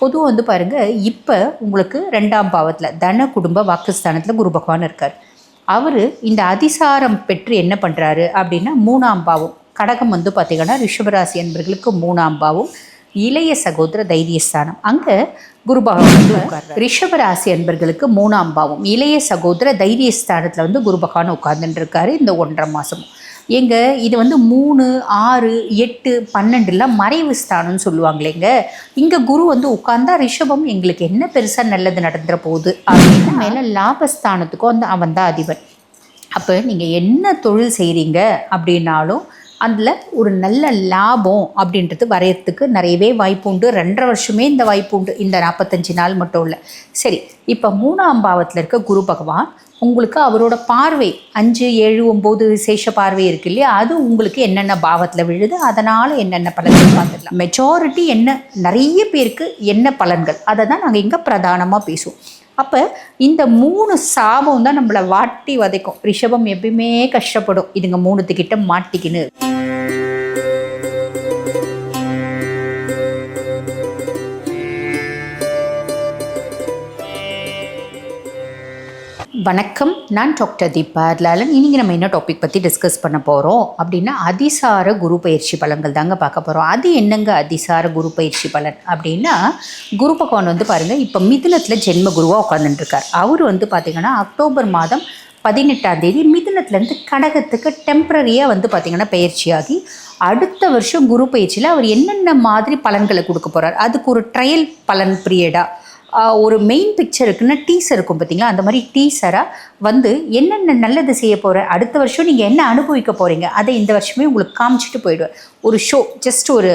பொதுவாக வந்து பாருங்கள் இப்போ உங்களுக்கு ரெண்டாம் பாவத்தில் தன குடும்ப வாக்குஸ்தானத்தில் குரு பகவான் இருக்கார். அவர் இந்த அதிசாரம் பெற்று என்ன பண்ணுறாரு அப்படின்னா மூணாம் பாவம். கடகம் வந்து பார்த்திங்கன்னா ரிஷபராசி அன்பர்களுக்கு மூணாம் பாவம் இளைய சகோதர தைரியஸ்தானம். அங்கே குரு பகவான் வந்து உட்கார்றாரு. ரிஷபராசி அன்பர்களுக்கு மூணாம் பாவம். இளைய சகோதர தைரியஸ்தானத்தில் வந்து குரு பகவான் உட்கார்ந்துட்டு இருக்காரு இந்த ஒன்றரை மாதமும் எங்க இது வந்து மூணு ஆறு எட்டு பன்னெண்டுலாம் மறைவு ஸ்தானம்னு சொல்லுவாங்களேங்க இங்கே. குரு வந்து உட்கார்ந்தா ரிஷபம் எங்களுக்கு என்ன பெருசாக நல்லது நடந்துற போகுது? அப்படின்னு மேலே லாபஸ்தானத்துக்கும் வந்து அவன் தான் அதிபன். அப்போ நீங்கள் என்ன தொழில் செய்கிறீங்க அப்படின்னாலும் அதில் ஒரு நல்ல லாபம் அப்படின்றது வரையறதுக்கு நிறையவே வாய்ப்பு உண்டு. ரெண்டரை வருஷமே இந்த வாய்ப்பு உண்டு. இந்த நாற்பத்தஞ்சு நாள் மட்டும் இல்லை. சரி இப்போ மூணாம் பாவத்தில் இருக்க குரு பகவான் உங்களுக்கு அவரோட பார்வை அஞ்சு ஏழு ஒம்பது விசேஷ பார்வை இருக்கு இல்லையா? அது உங்களுக்கு என்னென்ன பாவத்தில் விழுது அதனால் என்னென்ன பலன்கள் பார்த்துக்கலாம் மெஜாரிட்டி என்ன நிறைய பேருக்கு என்ன பலன்கள்? அதை தான் நாங்கள் இங்கே பிரதானமாக பேசுவோம். அப்போ இந்த மூணு சாபம் தான் நம்மளை வாட்டி வதைக்கும். ரிஷபம் எப்பயுமே கஷ்டப்படும். இதுங்க மூணுத்துக்கிட்ட மாட்டிக்கின்னு. வணக்கம். நான் டாக்டர் தீபா லாலன் இன்றைக்கி நம்ம என்ன டாபிக் பற்றி டிஸ்கஸ் பண்ண போகிறோம் அப்படின்னா அதிசார குரு பயிற்சி பலன்கள் தாங்க பார்க்க போகிறோம் அது என்னங்க அதிசார குரு பயிற்சி பலன்? அப்படின்னா குரு பகவான் வந்து பாருங்கள் இப்போ மிதுனத்தில் ஜென்ம குருவாக உட்காந்துட்டுருக்கார் அவர் வந்து பார்த்திங்கன்னா அக்டோபர் மாதம் பதினெட்டாம் தேதி மிதுனத்துலேருந்து கடகத்துக்கு டெம்பரரியாக வந்து பார்த்திங்கன்னா பயிற்சியாகி அடுத்த வருஷம் குரு பயிற்சியில் அவர் என்னென்ன மாதிரி பலன்களை கொடுக்க போகிறார் அதுக்கு ஒரு ட்ரையல் பலன் பீரியடாக ஒரு மெயின் பிக்சருக்குன்னு டீசர் இருக்கும் பார்த்தீங்களா? அந்த மாதிரி டீசராக வந்து என்னென்ன நல்லது செய்ய போகிற அடுத்த வருஷம் நீங்கள் என்ன அனுபவிக்க போகிறீங்க அதை இந்த வருஷமே உங்களுக்கு காமிச்சிட்டு போயிடுவார் ஒரு ஷோ ஜஸ்ட் ஒரு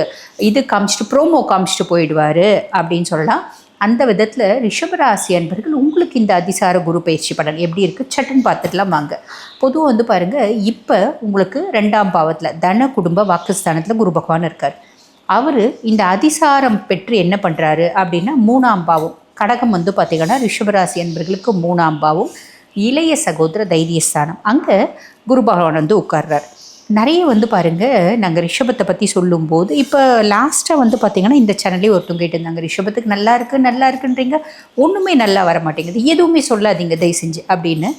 இது காமிச்சிட்டு ப்ரோமோ காமிச்சிட்டு போயிடுவார் அப்படின்னு சொல்லலாம். அந்த விதத்தில் ரிஷபராசி அன்பர்கள் உங்களுக்கு இந்த அதிசார குரு பயிற்சி பலன் எப்படி இருக்குது சட்டுன்னு பார்த்துக்கலாம் வாங்க. பொதுவாக வந்து பாருங்கள் இப்போ உங்களுக்கு ரெண்டாம் பாவத்தில் தன குடும்ப வாக்குஸ்தானத்தில் குரு பகவான் இருக்கார். அவர் இந்த அதிசாரம் பெற்று என்ன பண்ணுறாரு அப்படின்னா மூணாம் பாவம் கடகம் வந்து பார்த்திங்கன்னா ரிஷபராசி அன்பர்களுக்கு மூணாம் பாவம் இளைய சகோதர தைரியஸ்தானம் அங்கே குரு பகவான் வந்து உட்கார்றார். நிறைய வந்து பாருங்கள் நாங்கள் ரிஷபத்தை பற்றி சொல்லும்போது இப்போ லாஸ்ட்டாக வந்து பார்த்திங்கன்னா இந்த சேனல்லே ஒருத்தவங்க கேட்டிருந்தாங்க ரிஷபத்துக்கு நல்லா இருக்குது நல்லா இருக்குன்றீங்க ஒன்றுமே நல்லா வர மாட்டேங்குது எதுவுமே சொல்லாதீங்க தயவு செஞ்சு அப்படின்னு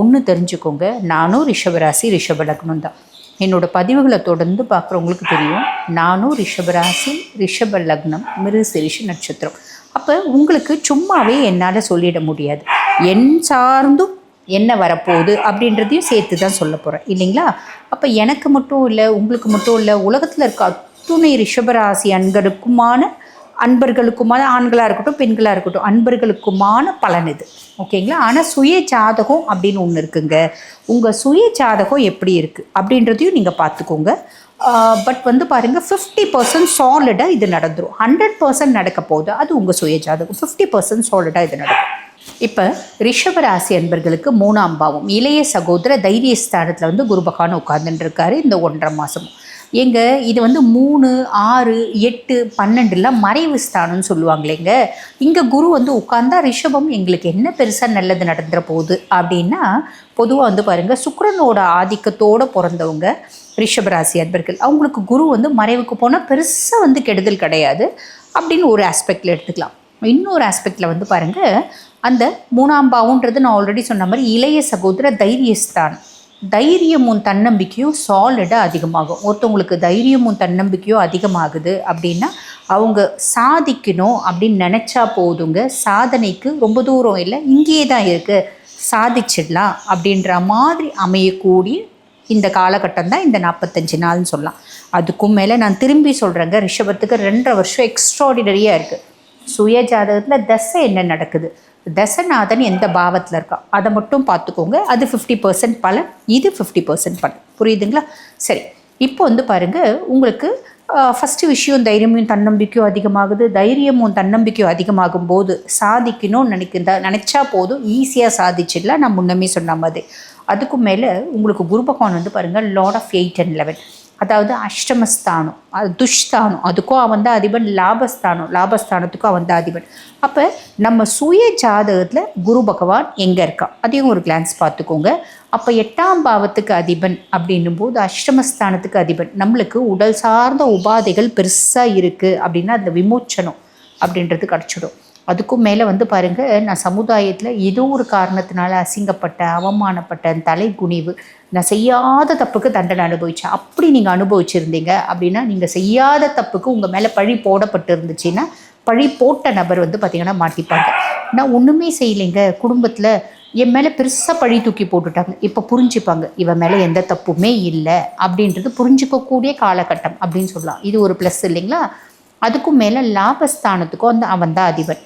ஒன்று தெரிஞ்சுக்கோங்க. நானும் ரிஷபராசி ரிஷப லக்னம் தான். என்னோட பதிவுகளை தொடர்ந்து பார்க்குறவங்களுக்கு தெரியும். நானும் ரிஷபராசி ரிஷப லக்னம் மிருசிரிஷ நட்சத்திரம். அப்போ உங்களுக்கு சும்மாவே என்னால் சொல்லிட முடியாது. என் சார்ந்தும் என்ன வரப்போகுது அப்படின்றதையும் சேர்த்து தான் சொல்ல போகிறேன் இல்லைங்களா? அப்போ எனக்கு மட்டும் இல்லை உங்களுக்கு மட்டும் இல்லை உலகத்தில் இருக்க அத்துணை ரிஷபராசி அன்களுக்குமான அன்பர்களுக்குமான ஆண்களாக இருக்கட்டும் பெண்களாக இருக்கட்டும் அன்பர்களுக்குமான பலன் இது. ஓகேங்களா? ஆனால் சுய ஜாதகம் அப்படின்னு ஒன்று இருக்குங்க. உங்கள் சுய ஜாதகம் எப்படி இருக்குது அப்படின்றதையும் நீங்கள் பார்த்துக்கோங்க. பட் வந்து பாருங்கள் ஃபிஃப்டி பர்சன்ட் சாலிடாக இது நடந்துடும் ஹண்ட்ரட் பர்சன்ட் நடக்க போகுது அது உங்கள் சுய ஜாதகம் ஃபிஃப்டி பர்சன்ட் சாலிடாக இது நடக்கும். இப்போ ரிஷபராசி அன்பர்களுக்கு மூணாம் பாவம். இளைய சகோதர தைரியஸ்தானத்தில் வந்து குரு பகவான் இந்த ஒன்றரை மாதமும் எங்க இது வந்து மூணு ஆறு எட்டு பன்னெண்டுலாம் மறைவு ஸ்தானம்னு சொல்லுவாங்களேங்க. இங்கே குரு வந்து உட்கார்ந்தா ரிஷபம் எங்களுக்கு என்ன பெருசாக நல்லது நடந்துற போகுது அப்படின்னா பொதுவாக வந்து பாருங்கள் சுக்கரனோட ஆதிக்கத்தோடு பிறந்தவங்க ரிஷபராசி அன்பர்கள். அவங்களுக்கு குரு வந்து மறைவுக்கு போனால் பெருசாக வந்து கெடுதல் கிடையாது அப்படின்னு ஒரு ஆஸ்பெக்டில் எடுத்துக்கலாம். இன்னொரு ஆஸ்பெக்டில் வந்து பாருங்கள் அந்த மூணாம்பாவுன்றது நான் ஆல்ரெடி சொன்ன மாதிரி இளைய சகோதர தைரியஸ்தான். தைரியமும் தன்னம்பிக்கையும் சாலிடாக அதிகமாகும். ஒருத்தவங்களுக்கு தைரியமும் தன்னம்பிக்கையும் அதிகமாகுது அப்படின்னா அவங்க சாதிக்கணும் அப்படின்னு நினச்சா போதுங்க. சாதனைக்கு ரொம்ப தூரம் இல்லை இங்கேயே தான் இருக்குது சாதிச்சிடலாம் அப்படின்ற மாதிரி அமையக்கூடிய இந்த காலகட்டம் தான் இந்த நாற்பத்தஞ்சு நாள்னு சொல்லலாம். அதுக்கும் மேலே நான் திரும்பி சொல்கிறேங்க ரிஷபத்துக்கு ரெண்டரை வருஷம் எக்ஸ்ட்ராடினரியாக இருக்குது சுய ஜாதகத்தில் தசை என்ன நடக்குது? தசநாதன் எந்த பாவத்தில் இருக்கா? அதை மட்டும் பார்த்துக்கோங்க. அது ஃபிஃப்டி பர்சன்ட் பலன். இது ஃபிஃப்டி பர்சன்ட் பலன். புரியுதுங்களா? சரி. இப்போ வந்து பாருங்கள் உங்களுக்கு ஃபஸ்ட்டு விஷயம் தைரியமும் தன்னம்பிக்கையும் அதிகமாகுது. தைரியமும் தன்னம்பிக்கையும் அதிகமாகும் போது சாதிக்கணும்னு நினைக்கிறதா நினச்சா போதும். ஈஸியாக சாதிச்சிடலாம். நான் முன்னமே சொன்ன மாதிரி. அதுக்கும் மேலே உங்களுக்கு குரு பகவான் வந்து பாருங்கள் lord of eight and eleven அதாவது அஷ்டமஸ்தானம் அது துஷ்தானம் அதுக்கும் அவன் தான் அதிபன் லாபஸ்தானம் லாபஸ்தானத்துக்கும் அவன் தான் அதிபன். அப்போ நம்ம சுய ஜாதகத்தில் குரு பகவான் எங்கே இருக்கான்? அதையும் ஒரு கிளான்ஸ் பார்த்துக்கோங்க. அப்போ எட்டாம் பாவத்துக்கு அதிபன் அப்படின்னும் போது அஷ்டமஸ்தானத்துக்கு அதிபன். நம்மளுக்கு உடல் சார்ந்த உபாதைகள் பெருசாக இருக்குது அப்படின்னா அதில் விமோச்சனம் அப்படின்றது கிடச்சிடும். அதுக்கும் மேலே வந்து பாருங்கள் நான் சமுதாயத்தில் ஏதோ ஒரு காரணத்தினால அசிங்கப்பட்ட அவமானப்பட்ட தலை குனிவு நான் செய்யாத தப்புக்கு தண்டனை அனுபவித்தேன் அப்படி நீங்கள் அனுபவிச்சிருந்தீங்க அப்படின்னா நீங்கள் செய்யாத தப்புக்கு உங்கள் மேலே பழி போடப்பட்டு இருந்துச்சுன்னா பழி போட்ட நபர் வந்து பார்த்திங்கன்னா மாட்டிப்பாங்க. நான் ஒன்றுமே செய்யலைங்க. குடும்பத்தில் என் மேலே பெருசாக பழி தூக்கி போட்டுட்டாங்க. இப்போ புரிஞ்சுப்பாங்க. இவன் மேலே எந்த தப்புமே இல்லை அப்படின்றது புரிஞ்சுக்கக்கூடிய காலகட்டம் அப்படின்னு சொல்லலாம். இது ஒரு ப்ளஸ் இல்லைங்களா? அதுக்கும் மேலே லாபஸ்தானத்துக்கும் அந்த அவன் தான் அதிபன்.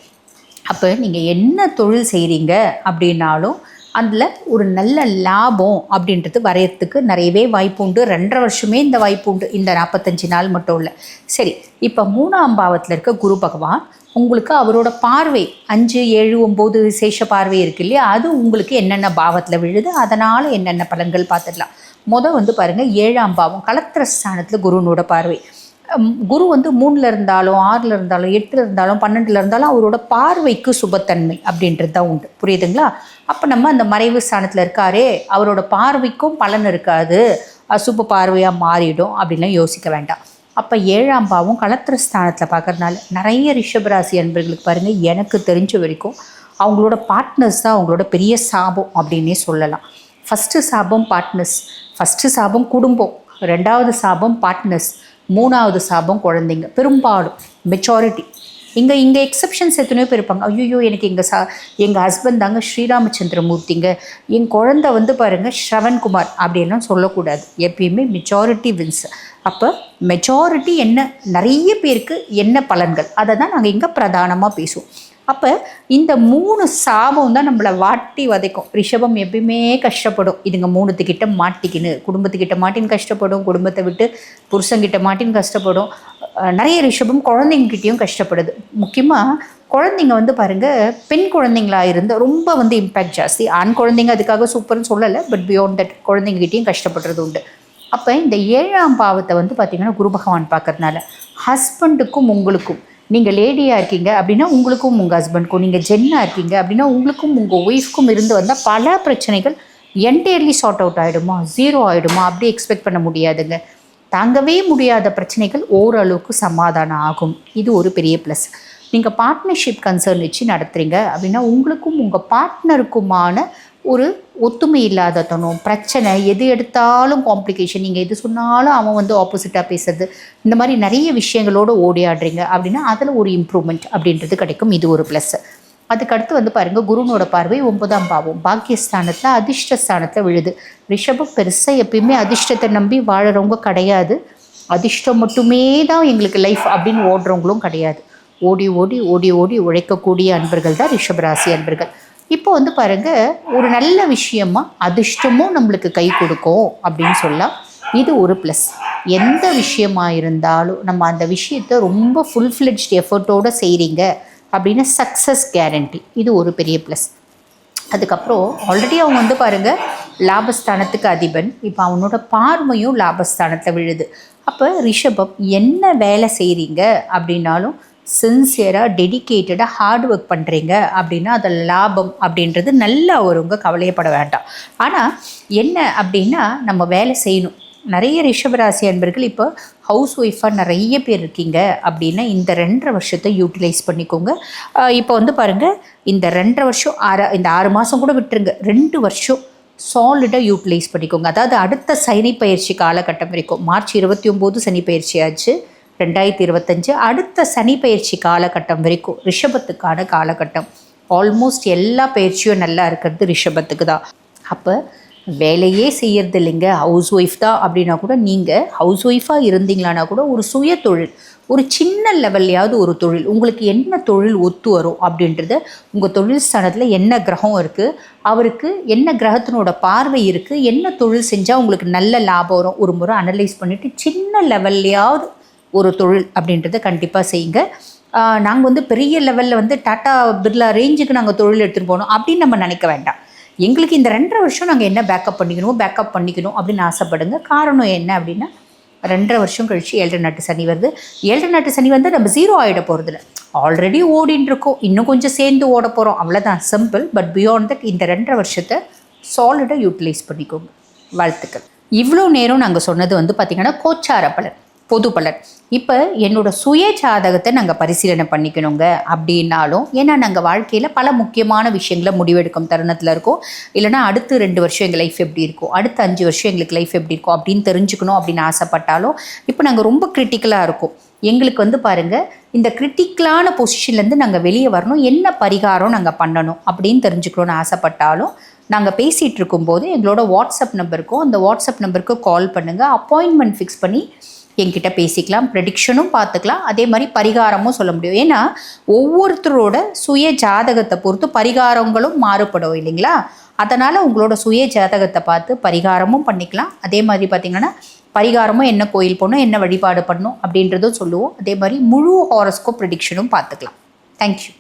அப்போ நீங்கள் என்ன தொழில் செய்கிறீங்க அப்படின்னாலும் அதில் ஒரு நல்ல லாபம் அப்படின்றது வரையறதுக்கு நிறையவே வாய்ப்பு உண்டு. ரெண்டரை வருஷமே இந்த வாய்ப்பு உண்டு. இந்த நாற்பத்தஞ்சு நாள் மட்டும் இல்லை. சரி இப்போ மூணாம் பாவத்தில் இருக்க குரு பகவான் உங்களுக்கு அவரோட பார்வை அஞ்சு ஏழு ஒம்பது விசேஷ பார்வை இருக்கு இல்லையா? அது உங்களுக்கு என்னென்ன பாவத்தில் விழுது? அதனால் என்னென்ன பலன்கள் பார்த்துடலாம். மொதல் வந்து பாருங்கள் ஏழாம் பாவம் கலத்திர ஸ்தானத்தில் குருனோட பார்வை. குரு வந்து மூணில் இருந்தாலும் ஆறில் இருந்தாலும் எட்டில் இருந்தாலும் பன்னெண்டில் இருந்தாலும் அவரோட பார்வைக்கு சுபத்தன்மை அப்படின்றது தான் உண்டு. புரியுதுங்களா? அப்போ நம்ம அந்த மறைவு ஸ்தானத்தில் இருக்காரே அவரோட பார்வைக்கும் பலன் இருக்காது. அசுப பார்வையாக மாறிடும் அப்படின்லாம் யோசிக்க வேண்டாம். அப்போ ஏழாம் பாவம் கலத்திர ஸ்தானத்தில் பார்க்கறதுனால நிறைய ரிஷபராசி அன்பர்களுக்கு பாருங்கள் எனக்கு தெரிஞ்ச வரைக்கும் அவங்களோட பார்ட்னர்ஸ் தான் அவங்களோட பெரிய சாபம் அப்படின்னே சொல்லலாம். ஃபஸ்ட்டு சாபம் பார்ட்னர்ஸ் ஃபஸ்ட்டு சாபம் குடும்பம் ரெண்டாவது சாபம் பார்ட்னர்ஸ் மூணாவது சாபம் குழந்தைங்க. பெரும்பாலும் மெச்சாரிட்டி இங்கே இங்கே எக்ஸப்ஷன்ஸ் எத்தனையோ பேர் இருப்பாங்க. ஐயோ எனக்கு எங்கள் சா எங்கள் ஹஸ்பண்ட் தாங்க ஸ்ரீராமச்சந்திரமூர்த்திங்க. என் குழந்த வந்து பாருங்கள் ஸ்ரவன்குமார் அப்படின்லாம் சொல்லக்கூடாது. எப்பயுமே மெச்சாரிட்டி வின்ஸ் அப்போ மெச்சாரிட்டி என்ன நிறைய பேருக்கு என்ன பலன்கள்? அதை தான் நாங்கள் இங்கே பிரதானமாக பேசுவோம். அப்போ இந்த மூணு சாபம் தான் நம்மளை வாட்டி வதைக்கும். ரிஷபம் எப்பயுமே கஷ்டப்படும். இதுங்க மூணுத்துக்கிட்ட மாட்டிக்கின்னு குடும்பத்துக்கிட்ட மாட்டின்னு கஷ்டப்படும் குடும்பத்தை விட்டு புருஷங்கிட்ட மாட்டின்னு கஷ்டப்படும். நிறைய ரிஷபம் குழந்தைங்கிட்டையும் கஷ்டப்படுது. முக்கியமாக குழந்தைங்க வந்து பாருங்கள் பெண் குழந்தைங்களாக இருந்து ரொம்ப வந்து இம்பேக்ட் ஜாஸ்தி. ஆண் குழந்தைங்க அதுக்காக சூப்பர்னு சொல்லலை பட் பியாண்ட் தட் குழந்தைங்ககிட்டையும் கஷ்டப்படுறது உண்டு. அப்போ இந்த ஏழாம் பாவத்தை வந்து பார்த்திங்கன்னா குரு பகவான் பார்க்கறதுனால ஹஸ்பண்டுக்கும் உங்களுக்கும் நீங்கள் லேடியாக இருக்கீங்க அப்படின்னா உங்களுக்கும் உங்கள் ஹஸ்பண்ட்க்கும் நீங்கள் ஜென்னாக இருக்கீங்க அப்படின்னா உங்களுக்கும் உங்கள் ஒய்ஃப்க்கும் இருந்து வந்தால் பல பிரச்சனைகள் என்டையர்லி சார்ட் அவுட் ஆகிடுமா ஜீரோ ஆகிடுமா அப்படி எக்ஸ்பெக்ட் பண்ண முடியாதுங்க. தாங்கவே முடியாத பிரச்சனைகள் ஓரளவுக்கு சமாதானம் ஆகும். இது ஒரு பெரிய ப்ளஸ் நீங்கள் பார்ட்னர்ஷிப் கன்சர்ன் வச்சு நடத்துகிறீங்க அப்படின்னா உங்களுக்கும் உங்கள் பார்ட்னருக்குமான ஒரு ஒத்துமை இல்லாத தனம் பிரச்சனை எது எடுத்தாலும் காம்ப்ளிகேஷன் நீங்கள் எது சொன்னாலும் அவன் வந்து ஆப்போசிட்டாக பேசுறது. இந்த மாதிரி நிறைய விஷயங்களோடு ஓடியாடுறீங்க அப்படின்னா அதில் ஒரு இம்ப்ரூவ்மெண்ட் அப்படின்றது கிடைக்கும். இது ஒரு ப்ளஸ் அதுக்கடுத்து வந்து பாருங்கள் குருனோட பார்வை ஒன்பதாம் பாவம். பாக்கியஸ்தானத்தில் அதிர்ஷ்டஸ்தானத்தில் விழுது. ரிஷபம் பெருசாக எப்பயுமே அதிர்ஷ்டத்தை நம்பி வாழறவங்க கிடையாது. அதிர்ஷ்டம் மட்டுமே தான் எங்களுக்கு லைஃப் அப்படின்னு ஓடுறவங்களும் கிடையாது. ஓடி ஓடி ஓடி ஓடி உழைக்கக்கூடிய அன்பர்கள் தான் ரிஷபராசி அன்பர்கள். இப்போ வந்து பாருங்க ஒரு நல்ல விஷயமா அதிர்ஷ்டமும் நம்மளுக்கு கை கொடுக்கும் அப்படின்னு சொல்லலாம் இது ஒரு ப்ளஸ் எந்த விஷயமா இருந்தாலும் நம்ம அந்த விஷயத்தை ரொம்ப ஃபுல் ஃப்ளெட்ஜ் எஃபர்ட்டோடு செய்கிறீங்க அப்படின்னு சக்ஸஸ் கேரண்டி இது ஒரு பெரிய ப்ளஸ் அதுக்கப்புறம் ஆல்ரெடி அவங்க வந்து பாருங்கள் லாபஸ்தானத்துக்கு அதிபன். இப்போ அவனோட பார்வையும் லாபஸ்தானத்தில் விழுது. அப்போ ரிஷபம் என்ன வேலை செய்கிறீங்க அப்படின்னாலும் சின்சியராக டெடிக்கேட்டடாக ஹார்ட் ஒர்க் பண்ணுறீங்க அப்படின்னா அது லாபம் அப்படின்றது நல்லா வருங்க கவலையப்பட வேண்டாம். ஆனால் என்ன அப்படின்னா நம்ம வேலை செய்யணும். நிறைய ரிஷபராசி அன்பர்கள் இப்போ ஹவுஸ் ஒய்ஃபாக நிறைய பேர் இருக்கீங்க அப்படின்னா இந்த ரெண்டரை வருஷத்தை யூட்டிலைஸ் பண்ணிக்கோங்க. இப்போ வந்து பாருங்கள் இந்த ரெண்டரை வருஷம் ஆறு இந்த ஆறு மாதம் கூட விட்டுருங்க. ரெண்டு வருஷம் சாலிடாக யூட்டிலைஸ் பண்ணிக்கோங்க. அதாவது அடுத்த சனி பயிற்சி காலகட்டம் வரைக்கும் மார்ச் இருபத்தி ஒம்பது சனி பயிற்சி ஆச்சு. ரெண்டாயிரத்தி இருபத்தஞ்சு அடுத்த சனி பயிற்சி காலகட்டம் வரைக்கும் ரிஷபத்துக்கான காலகட்டம். ஆல்மோஸ்ட் எல்லா பயிற்சியும் நல்லா இருக்கிறது ரிஷபத்துக்கு தான். அப்போ வேலையே செய்யறது இல்லைங்க. ஹவுஸ் ஒய்ஃப் தான் அப்படின்னா கூட நீங்கள் ஹவுஸ் ஒய்ஃபாக இருந்தீங்களானா கூட ஒரு சுய தொழில் ஒரு சின்ன லெவல்லையாவது ஒரு தொழில் உங்களுக்கு என்ன தொழில் ஒத்து வரும் அப்படின்றத உங்கள் தொழில் ஸ்தானத்தில் என்ன கிரகம் இருக்குது அவருக்கு என்ன கிரகத்தினோட பார்வை இருக்குது என்ன தொழில் செஞ்சால் உங்களுக்கு நல்ல லாபம் வரும். ஒரு முறை அனலைஸ் பண்ணிவிட்டு சின்ன லெவல்லையாவது ஒரு தொழில் அப்படின்றத கண்டிப்பாக செய்யுங்க. நாங்கள் வந்து பெரிய லெவலில் வந்து டாட்டா பிர்லா ரேஞ்சுக்கு நாங்கள் தொழில் எடுத்துகிட்டு போகணும் அப்படின்னு நம்ம நினைக்க வேண்டாம். எங்களுக்கு இந்த ரெண்டரை வருஷம் நாங்கள் என்ன பேக்கப் பண்ணிக்கணும் பேக்கப் பண்ணிக்கணும் அப்படின்னு ஆசைப்படுங்க. காரணம் என்ன அப்படின்னா ரெண்டரை வருஷம் கழிச்சு ஏழரை நாட்டு சனி வருது. ஏழரை நாட்டு சனி வந்து நம்ம ஜீரோ ஆகிட போகிறதில்ல ஆல்ரெடி ஓடின்னு இருக்கோம். இன்னும் கொஞ்சம் சேர்ந்து ஓட போகிறோம் அவ்வளோதான் சிம்பிள் பட் பியாண்ட் தட் இந்த ரெண்டரை வருஷத்தை சாலிடாக யூட்டிலைஸ் பண்ணிக்கோங்க. வாழ்த்துக்கள். இவ்வளோ நேரம் நாங்கள் சொன்னது வந்து பார்த்திங்கன்னா கோச்சார பலன். பொது பலன் இப்போ என்னோட சுய ஜாதகத்தை நாங்கள் பரிசீலனை பண்ணிக்கணுங்க அப்படின்னாலும் ஏன்னா நாங்கள் வாழ்க்கையில் பல முக்கியமான விஷயங்களை முடிவெடுக்கும் தருணத்தில் இருக்கோம். இல்லைனா அடுத்து ரெண்டு வருஷம் எங்கள் லைஃப் எப்படி இருக்கும்? அடுத்த அஞ்சு வருஷம் எங்களுக்கு லைஃப் எப்படி இருக்கும்? அப்படின்னு தெரிஞ்சுக்கணும் அப்படின்னு ஆசைப்பட்டாலும் இப்போ நாங்கள் ரொம்ப கிரிட்டிக்கலாக இருக்கோம். எங்களுக்கு வந்து பாருங்கள் இந்த கிரிட்டிக்கலான பொசிஷன்லேருந்து நாங்கள் வெளியே வரணும். என்ன பரிகாரம் நாங்கள் பண்ணணும் அப்படின்னு தெரிஞ்சுக்கணும்னு ஆசைப்பட்டாலும் நாங்கள் பேசிகிட்டு இருக்கும்போது எங்களோட வாட்ஸ்அப் நம்பருக்கும் அந்த வாட்ஸ்அப் நம்பருக்கு கால் பண்ணுங்கள் அப்பாயின்மெண்ட் ஃபிக்ஸ் பண்ணி என்கிட்ட பேசிக்கலாம் ப்ரெடிக்ஷனும் பார்த்துக்கலாம். அதே மாதிரி பரிகாரமும் சொல்ல முடியும். ஏன்னா ஒவ்வொருத்தரோட சுய ஜாதகத்தை பொறுத்து பரிகாரங்களும் மாறுபடும் இல்லைங்களா? அதனால் உங்களோட சுய ஜாதகத்தை பார்த்து பரிகாரமும் பண்ணிக்கலாம். அதே மாதிரி பார்த்திங்கன்னா பரிகாரமும் என்ன கோயில் போகணும் என்ன வழிபாடு பண்ணணும் அப்படின்றதும் சொல்லுவோம். அதே மாதிரி முழு ஹாரஸ்கோப் ப்ரெடிக்ஷனும் பார்த்துக்கலாம். தேங்க்யூ